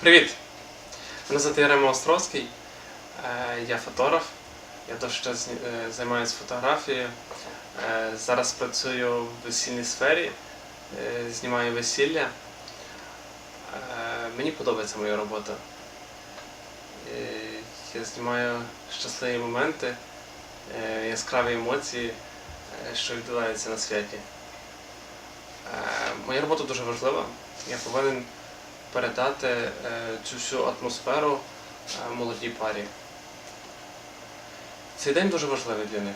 Привіт! Мене звати Ярема Островський. Е, Я фотограф. Я довший час займаюся фотографією. Е, Зараз працюю в весільній сфері, е, знімаю весілля. Мені подобається моя робота. Я знімаю щасливі моменти, яскраві емоції, що відбуваються на святі. Моя робота дуже важлива. Я повинен передати е, цю всю атмосферу е, молодій парі. Цей день дуже важливий для них.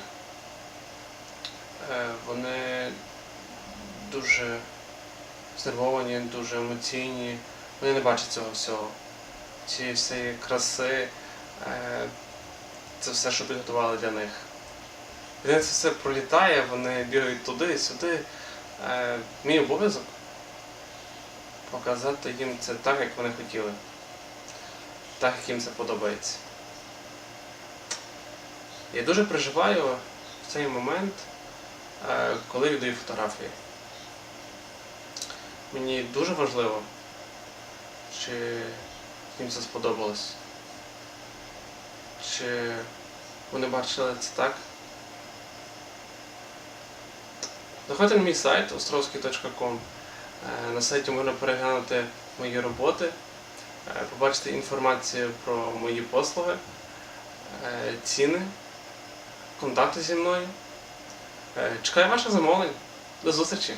Е, Вони дуже знервовані, дуже емоційні. Вони не бачать цього всього. Цієї всієї краси, це все, що підготували для них. Це все пролітає, вони бігають туди, сюди. Е, Мій обов'язок показати їм це так, як вони хотіли. Так, як їм це подобається. Я дуже переживаю в цей момент, е, коли віддаю фотографії. Мені дуже важливо, чи їм це сподобалось. Чи вони бачили це так. Заходьте на мій сайт ostrovsky.com. Е, На сайті можна переглянути мої роботи, е, побачити інформацію про мої послуги, е, ціни, контакти зі мною. Чекаю ваших замовлень. До зустрічі!